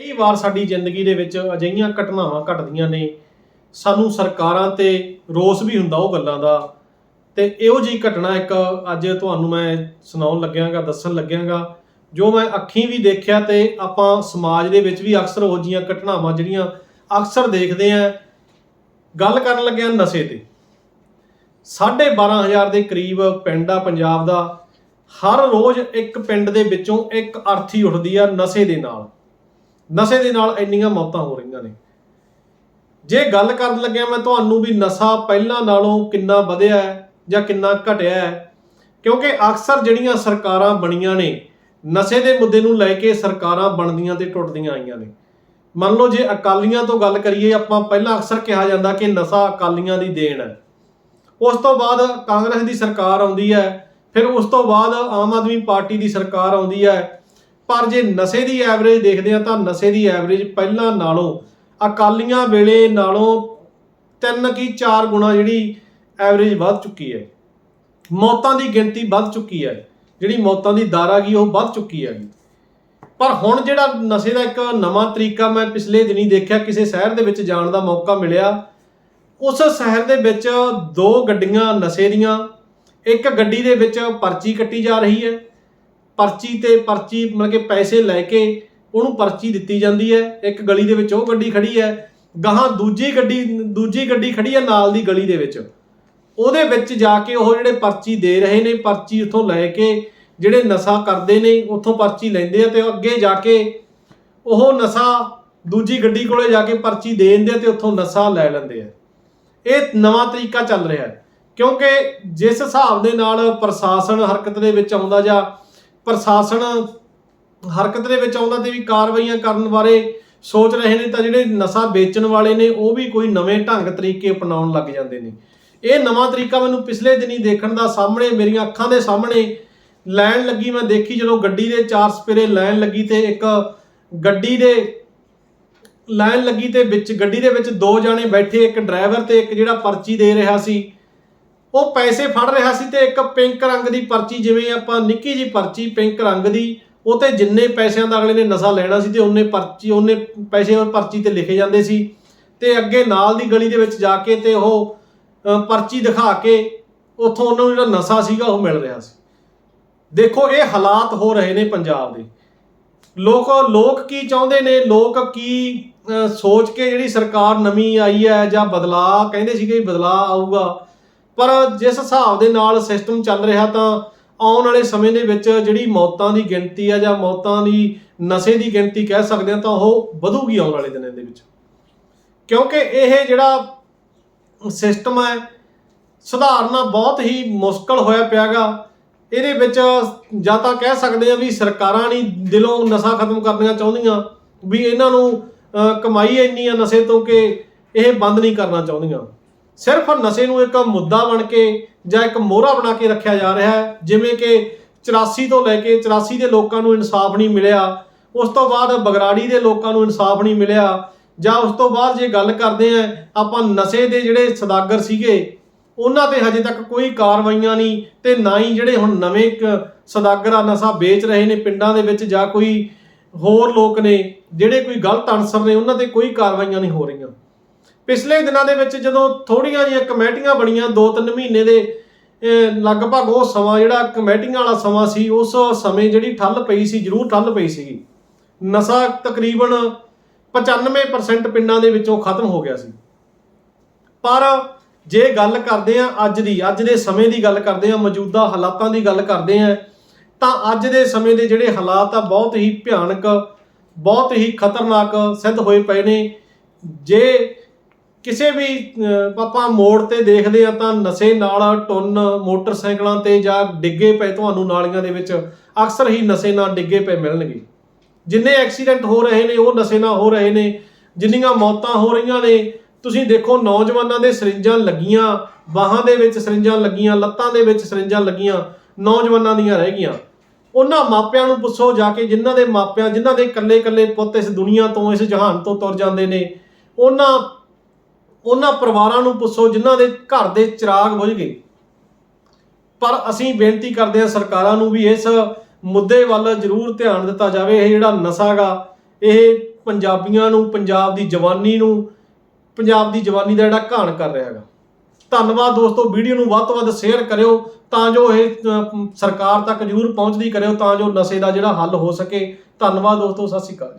ਕਈ ਵਾਰ ਸਾਡੀ ਜ਼ਿੰਦਗੀ ਦੇ ਵਿੱਚ ਅਜਿਹੀਆਂ ਘਟਨਾਵਾਂ ਘਟਦੀਆਂ ਨੇ, ਸਾਨੂੰ ਸਰਕਾਰਾਂ ਤੇ ਰੋਸ ਵੀ ਹੁੰਦਾ ਉਹ ਗੱਲਾਂ ਦਾ। ਤੇ ਇਹੋ ਜਿਹੀ ਘਟਨਾ ਇੱਕ ਅੱਜ ਤੁਹਾਨੂੰ ਮੈਂ ਸੁਣਾਉਣ ਲੱਗਿਆਗਾ, ਦੱਸਣ ਲੱਗਿਆਗਾ, ਜੋ ਮੈਂ ਅੱਖੀਂ ਵੀ ਦੇਖਿਆ ਤੇ ਆਪਾਂ ਸਮਾਜ ਦੇ ਵਿੱਚ ਵੀ ਅਕਸਰ ਉਹ ਜਿਹੀਆਂ ਘਟਨਾਵਾਂ ਜਿਹੜੀਆਂ ਅਕਸਰ ਦੇਖਦੇ ਆਂ, ਗੱਲ ਕਰਨ ਲੱਗਿਆ ਨਸ਼ੇ ਤੇ। 12500 ਦੇ ਕਰੀਬ ਪਿੰਡ ਆ ਪੰਜਾਬ ਦਾ, ਹਰ ਰੋਜ਼ ਇੱਕ ਪਿੰਡ ਦੇ ਵਿੱਚੋਂ ਇੱਕ ਅਰਥੀ ਉੱਠਦੀ ਆ ਨਸ਼ੇ ਦੇ ਨਾਲ। ਨਸ਼ੇ ਦੇ ਨਾਲ ਇੰਨੀਆਂ ਮੌਤਾਂ ਹੋ ਰਹੀਆਂ ਨੇ। ਜੇ ਗੱਲ ਕਰਨ ਲੱਗਿਆ ਮੈਂ ਤੁਹਾਨੂੰ ਵੀ ਨਸ਼ਾ ਪਹਿਲਾਂ ਨਾਲੋਂ ਕਿੰਨਾ ਵਧਿਆ ਹੈ ਜਾਂ ਕਿੰਨਾ ਘਟਿਆ ਹੈ, ਕਿਉਂਕਿ ਅਕਸਰ ਜਿਹੜੀਆਂ ਸਰਕਾਰਾਂ ਬਣੀਆਂ ਨੇ, ਨਸ਼ੇ ਦੇ ਮੁੱਦੇ ਨੂੰ ਲੈ ਕੇ ਸਰਕਾਰਾਂ ਬਣਦੀਆਂ ਤੇ ਟੁੱਟਦੀਆਂ ਆਈਆਂ ਨੇ। ਮੰਨ ਲਓ ਜੇ ਅਕਾਲੀਆਂ ਤੋਂ ਗੱਲ ਕਰੀਏ, ਆਪਾਂ ਪਹਿਲਾਂ ਅਕਸਰ ਕਿਹਾ ਜਾਂਦਾ ਕਿ ਨਸ਼ਾ ਅਕਾਲੀਆਂ ਦੀ ਦੇਣ ਹੈ। ਉਸ ਤੋਂ ਬਾਅਦ ਕਾਂਗਰਸ ਦੀ ਸਰਕਾਰ ਆਉਂਦੀ ਹੈ, ਫਿਰ ਉਸ ਤੋਂ ਬਾਅਦ ਆਮ ਆਦਮੀ ਪਾਰਟੀ ਦੀ ਸਰਕਾਰ ਆਉਂਦੀ ਹੈ ਪਰ ਜੇ ਨਸ਼ੇ ਦੀ ਐਵਰੇਜ ਦੇਖਦੇ ਆ ਤਾਂ ਨਸ਼ੇ ਦੀ ਐਵਰੇਜ ਪਹਿਲਾਂ ਨਾਲੋਂ, ਅਕਾਲੀਆਂ ਵੇਲੇ ਨਾਲੋਂ ਤਿੰਨ ਕੀ ਚਾਰ ਗੁਣਾ ਜਿਹੜੀ ਐਵਰੇਜ ਵੱਧ ਚੁੱਕੀ ਹੈ। ਮੌਤਾਂ ਦੀ ਗਿਣਤੀ ਵੱਧ ਚੁੱਕੀ ਹੈ। ਜਿਹੜੀ ਮੌਤਾਂ ਦੀ ਦਰ ਆ ਗਈ ਉਹ ਵੱਧ ਚੁੱਕੀ ਹੈਗੀ ਪਰ ਹੁਣ ਜਿਹੜਾ ਨਸ਼ੇ ਦਾ ਇੱਕ ਨਵਾਂ ਤਰੀਕਾ ਮੈਂ ਪਿਛਲੇ ਦਿਨੀ ਦੇਖਿਆ, ਕਿਸੇ ਸ਼ਹਿਰ ਦੇ ਵਿੱਚ ਜਾਣ ਦਾ ਮੌਕਾ ਮਿਲਿਆ। ਉਸ ਸ਼ਹਿਰ ਦੇ ਵਿੱਚ ਦੋ ਗੱਡੀਆਂ ਨਸ਼ੇ ਦੀਆਂ, ਇੱਕ ਗੱਡੀ ਦੇ ਵਿੱਚ ਪਰਚੀ ਕੱਟੀ ਜਾ ਰਹੀ ਹੈ। ਪਰਚੀ ਤੇ ਪਰਚੀ ਮਤਲਬ ਕਿ ਪੈਸੇ ਲੈ ਕੇ ਉਹਨੂੰ ਪਰਚੀ ਦਿੱਤੀ ਜਾਂਦੀ ਹੈ। ਇੱਕ ਗਲੀ ਦੇ ਵਿੱਚ ਉਹ ਗੱਡੀ ਖੜੀ ਹੈ। ਗਾਹਾਂ ਦੂਜੀ ਗੱਡੀ ਦੂਜੀ ਗੱਡੀ ਖੜੀ ਹੈ ਨਾਲ ਦੀ ਗਲੀ ਦੇ ਵਿੱਚ। ਉਹਦੇ ਵਿੱਚ ਜਾ ਕੇ ਉਹ ਜਿਹੜੇ ਪਰਚੀ ਦੇ ਰਹੇ ਨੇ, ਪਰਚੀ ਉੱਥੋਂ ਲੈ ਕੇ ਜਿਹੜੇ ਨਸ਼ਾ ਕਰਦੇ ਨੇ, ਉੱਥੋਂ ਪਰਚੀ ਲੈਂਦੇ ਆ ਤੇ ਅੱਗੇ ਜਾ ਕੇ ਉਹ ਨਸ਼ਾ ਦੂਜੀ ਗੱਡੀ ਕੋਲੇ ਜਾ ਕੇ ਪਰਚੀ ਦੇ ਦਿੰਦੇ ਆ ਤੇ ਉੱਥੋਂ ਨਸ਼ਾ ਲੈ ਲੈਂਦੇ ਆ। ਇਹ ਨਵਾਂ ਤਰੀਕਾ ਚੱਲ ਰਿਹਾ ਹੈ। ਕਿਉਂਕਿ ਜਿਸ ਹਿਸਾਬ ਦੇ ਨਾਲ ਪ੍ਰਸ਼ਾਸਨ ਹਰਕਤ ਦੇ ਵਿੱਚ ਆਉਂਦਾ ਜਾਂ ਪ੍ਰਸ਼ਾਸਨ ਹਰਕਤ ਦੇ ਵਿੱਚ ਆਉਂਦਾ ਤੇ ਵੀ ਕਾਰਵਾਈਆਂ ਕਰਨ ਬਾਰੇ ਸੋਚ ਰਹੇ ਨੇ ਤਾਂ ਜਿਹੜੇ ਨਸ਼ਾ ਵੇਚਣ ਵਾਲੇ ਨੇ, ਉਹ ਵੀ ਕੋਈ ਨਵੇਂ ਢੰਗ ਤਰੀਕੇ ਅਪਣਾਉਣ ਲੱਗ ਜਾਂਦੇ ਨੇ। ਇਹ ਨਵਾਂ ਤਰੀਕਾ ਮੈਨੂੰ ਪਿਛਲੇ ਦਿਨੀ ਦੇਖਣ ਦਾ ਸਾਹਮਣੇ, ਮੇਰੀਆਂ ਅੱਖਾਂ ਦੇ ਸਾਹਮਣੇ ਲੈਣ ਲੱਗੀ। ਮੈਂ ਦੇਖੀ ਜਦੋਂ ਗੱਡੀ ਦੇ ਚਾਰ ਸਪੇਰੇ ਲੈਣ ਲੱਗੀ ਤੇ ਇੱਕ ਗੱਡੀ ਦੇ ਲਾਈਨ ਲੱਗੀ ਤੇ ਵਿੱਚ, ਗੱਡੀ ਦੇ ਵਿੱਚ ਦੋ ਜਾਣੇ ਬੈਠੇ, ਇੱਕ ਡਰਾਈਵਰ ਤੇ ਇੱਕ ਜਿਹੜਾ ਪਰਚੀ ਦੇ ਰਿਹਾ ਸੀ। ਉਹ ਪੈਸੇ ਫੜ ਰਿਹਾ ਸੀ ਤੇ ਇੱਕ ਪਿੰਕ ਰੰਗ ਦੀ ਪਰਚੀ, ਜਿਵੇਂ ਆਪਾਂ ਨਿੱਕੀ ਜੀ ਪਰਚੀ ਪਿੰਕ ਰੰਗ ਦੀ, ਉਹ ਤੇ ਜਿੰਨੇ ਪੈਸਿਆਂ ਦਾ ਅਗਲੇ ਨੇ ਨਸ਼ਾ ਲੈਣਾ ਸੀ ਤੇ ਉਹਨੇ ਪਰਚੀ, ਉਹਨੇ ਪੈਸੇ ਉਹ ਪਰਚੀ ਤੇ ਲਿਖੇ ਜਾਂਦੇ ਸੀ। ਤੇ ਅੱਗੇ ਨਾਲ ਦੀ ਗਲੀ ਦੇ ਵਿੱਚ ਜਾ ਕੇ ਤੇ ਉਹ ਪਰਚੀ ਦਿਖਾ ਕੇ ਉੱਥੋਂ ਉਹਨਾਂ ਨੂੰ ਜਿਹੜਾ ਨਸ਼ਾ ਸੀਗਾ ਉਹ ਮਿਲ ਰਿਹਾ ਸੀ। ਦੇਖੋ, ਇਹ ਹਾਲਾਤ ਹੋ ਰਹੇ ਨੇ ਪੰਜਾਬ ਦੇ। ਲੋਕ ਲੋਕ ਕੀ ਚਾਹੁੰਦੇ ਨੇ? ਲੋਕ ਕੀ ਸੋਚ ਕੇ ਜਿਹੜੀ ਸਰਕਾਰ ਨਵੀਂ ਆਈ ਹੈ ਜਾਂ ਬਦਲਾਅ, ਕਹਿੰਦੇ ਸੀਗੇ ਬਦਲਾਅ ਆਊਗਾ। ਪਰ ਜਿਸ ਹਿਸਾਬ ਦੇ ਨਾਲ ਸਿਸਟਮ ਚੱਲ ਰਿਹਾ ਤਾਂ ਆਉਣ ਵਾਲੇ ਸਮੇਂ ਦੇ ਵਿੱਚ ਜਿਹੜੀ ਮੌਤਾਂ ਦੀ ਗਿਣਤੀ ਆ ਜਾਂ ਮੌਤਾਂ ਦੀ, ਨਸ਼ੇ ਦੀ ਗਿਣਤੀ ਕਹਿ ਸਕਦੇ ਆ ਤਾਂ ਉਹ ਵਧੂਗੀ ਆਉਣ ਵਾਲੇ ਦਿਨਾਂ ਦੇ ਵਿੱਚ। ਕਿਉਂਕਿ ਇਹ ਜਿਹੜਾ ਸਿਸਟਮ ਹੈ, ਸੁਧਾਰਨਾ ਬਹੁਤ ਹੀ ਮੁਸ਼ਕਲ ਹੋਇਆ ਪਿਆਗਾ। ਇਹਦੇ ਵਿੱਚ ਜਾਂ ਤਾਂ ਕਹਿ ਸਕਦੇ ਆ ਵੀ ਸਰਕਾਰਾਂ ਨਹੀਂ ਦਿਲੋਂ ਨਸ਼ਾ ਖਤਮ ਕਰਨੀਆਂ ਚਾਹੁੰਦੀਆਂ, ਵੀ ਇਹਨਾਂ ਨੂੰ ਕਮਾਈ ਇੰਨੀ ਆ ਨਸ਼ੇ ਤੋਂ ਕਿ ਇਹ ਬੰਦ ਨਹੀਂ ਕਰਨਾ ਚਾਹੁੰਦੀਆਂ। ਸਿਰਫ ਨਸ਼ੇ ਨੂੰ ਇੱਕ ਮੁੱਦਾ ਬਣ ਕੇ ਜਾਂ ਇੱਕ ਮੋਹਰਾ ਬਣਾ ਕੇ ਰੱਖਿਆ ਜਾ ਰਿਹਾ ਹੈ, ਜਿਵੇਂ ਕਿ 84 ਤੋਂ ਲੈ ਕੇ 84 ਦੇ ਲੋਕਾਂ ਨੂੰ ਇਨਸਾਫ ਨਹੀਂ ਮਿਲਿਆ, ਉਸ ਤੋਂ ਬਾਅਦ ਬਗਰਾੜੀ ਦੇ ਲੋਕਾਂ ਨੂੰ ਇਨਸਾਫ ਨਹੀਂ ਮਿਲਿਆ, ਜਾਂ ਉਸ ਤੋਂ ਬਾਅਦ ਜੇ ਗੱਲ ਕਰਦੇ ਆ ਆਪਾਂ ਨਸ਼ੇ ਦੇ ਜਿਹੜੇ ਸਦਾਗਰ ਸੀਗੇ, ਉਹਨਾਂ ਤੇ ਹਜੇ ਤੱਕ ਕੋਈ ਕਾਰਵਾਈਆਂ ਨਹੀਂ ਤੇ ਨਾ ਹੀ ਜਿਹੜੇ ਹੁਣ ਨਵੇਂ ਇੱਕ ਸਦਾਗਰ ਆ ਨਸ਼ਾ ਵੇਚ ਰਹੇ ਨੇ ਪਿੰਡਾਂ ਦੇ ਵਿੱਚ ਜਾਂ ਕੋਈ ਹੋਰ ਲੋਕ ਨੇ, ਜਿਹੜੇ ਕੋਈ ਗਲਤ ਅਨਸਰ ਨੇ, ਉਹਨਾਂ ਤੇ ਕੋਈ ਕਾਰਵਾਈਆਂ ਨਹੀਂ ਹੋ ਰਹੀਆਂ। ਪਿਛਲੇ ਦਿਨਾਂ ਦੇ ਵਿੱਚ ਜਦੋਂ ਥੋੜੀਆਂ ਜਿਹੀਆਂ ਕਮੇਟੀਆਂ ਬਣੀਆਂ 2-3 ਮਹੀਨੇ ਦੇ ਲਗਭਗ ਉਹ ਸਮਾਂ ਜਿਹੜਾ ਕਮੇਟੀਆਂ ਵਾਲਾ ਸਮਾਂ ਸੀ, ਉਸ ਸਮੇਂ ਜਿਹੜੀ ਠੱਲ ਪਈ ਸੀ, ਜ਼ਰੂਰ ਠੱਲ ਪਈ ਸੀਗੀ। ਨਸ਼ਾ ਤਕਰੀਬਨ 95% ਪਿੰਡਾਂ ਦੇ ਵਿੱਚੋਂ ਖਤਮ ਹੋ ਗਿਆ ਸੀ। ਪਰ ਜੇ ਗੱਲ ਕਰਦੇ ਆ ਅੱਜ ਦੀ, ਅੱਜ ਦੇ ਸਮੇਂ ਦੀ ਗੱਲ ਕਰਦੇ ਆ ਮੌਜੂਦਾ ਹਾਲਾਤਾਂ ਦੀ ਗੱਲ ਕਰਦੇ ਆ ਤਾਂ ਅੱਜ ਦੇ ਸਮੇਂ ਦੇ ਜਿਹੜੇ ਹਾਲਾਤ ਆ, ਬਹੁਤ ਹੀ ਭਿਆਨਕ, ਬਹੁਤ ਹੀ ਖਤਰਨਾਕ ਸਿੱਧ ਹੋਏ ਪਏ ਨੇ। ਜੇ ਕਿਸੇ ਵੀ ਆਪਾਂ ਮੋੜ ਤੇ ਦੇਖਦੇ ਆ ਤਾਂ ਨਸ਼ੇ ਨਾਲ ਟੁੰਨ ਮੋਟਰਸਾਈਕਲਾਂ ਤੇ ਜਾਂ ਡਿੱਗੇ ਪਏ ਤੁਹਾਨੂੰ ਨਾਲੀਆਂ ਦੇ ਵਿੱਚ ਅਕਸਰ ਹੀ ਨਸ਼ੇ ਨਾਲ ਡਿੱਗੇ ਪਏ ਮਿਲਣਗੇ। ਜਿੰਨੇ ਐਕਸੀਡੈਂਟ ਹੋ ਰਹੇ ਨੇ, ਉਹ ਨਸ਼ੇ ਨਾਲ ਹੋ ਰਹੇ ਨੇ, ਜਿੰਨੀਆਂ ਮੌਤਾਂ ਹੋ ਰਹੀਆਂ ਨੇ, ਤੁਸੀਂ ਦੇਖੋ ਨੌਜਵਾਨਾਂ ਦੇ ਸਰਿੰਜਾਂ ਲੱਗੀਆਂ, ਬਾਹਾਂ ਦੇ ਵਿੱਚ ਸਰਿੰਜਾਂ ਲੱਗੀਆਂ, ਲੱਤਾਂ ਦੇ ਵਿੱਚ ਸਰਿੰਜਾਂ ਲੱਗੀਆਂ, ਨੌਜਵਾਨਾਂ ਦੀਆਂ ਰਹਿ ਗਈਆਂ। ਉਹਨਾਂ ਮਾਪਿਆਂ ਨੂੰ ਪੁੱਛੋ ਜਾ ਕੇ ਜਿਨ੍ਹਾਂ ਦੇ ਮਾਪਿਆਂ, ਜਿਨ੍ਹਾਂ ਦੇ ਇਕੱਲੇ-ਇਕੱਲੇ ਪੁੱਤ ਇਸ ਦੁਨੀਆ ਤੋਂ, ਇਸ ਜਹਾਨ ਤੋਂ ਤੁਰ ਜਾਂਦੇ ਨੇ, ਉਹਨਾਂ ਉਹਨਾਂ ਪਰਿਵਾਰਾਂ ਨੂੰ ਪੁੱਛੋ ਜਿਨ੍ਹਾਂ ਦੇ ਘਰ ਦੇ ਚਿਰਾਗ ਬੁਝ ਗਏ। ਪਰ ਅਸੀਂ ਬੇਨਤੀ ਕਰਦੇ ਹਾਂ ਸਰਕਾਰਾਂ ਨੂੰ ਵੀ ਇਸ ਮੁੱਦੇ ਵੱਲ ਜ਼ਰੂਰ ਧਿਆਨ ਦਿੱਤਾ ਜਾਵੇ। ਇਹ ਜਿਹੜਾ ਨਸ਼ਾ ਗਾ ਇਹ ਪੰਜਾਬੀਆਂ ਨੂੰ, ਪੰਜਾਬ ਦੀ ਜਵਾਨੀ ਨੂੰ, ਪੰਜਾਬ ਦੀ ਜਵਾਨੀ ਦਾ ਜਿਹੜਾ ਘਾਣ ਕਰ ਰਿਹਾ ਹੈਗਾ। ਧੰਨਵਾਦ ਦੋਸਤੋ, ਵੀਡੀਓ ਨੂੰ ਵੱਧ ਤੋਂ ਵੱਧ ਸ਼ੇਅਰ ਕਰਿਓ ਤਾਂ ਜੋ ਇਹ ਸਰਕਾਰ ਤੱਕ ਜ਼ਰੂਰ ਪਹੁੰਚਦੀ ਕਰਿਓ ਤਾਂ ਜੋ ਨਸ਼ੇ ਦਾ ਜਿਹੜਾ ਹੱਲ ਹੋ ਸਕੇ। ਧੰਨਵਾਦ ਦੋਸਤੋ, ਸਤਿ ਸ਼੍ਰੀ ਅਕਾਲ ਜੀ।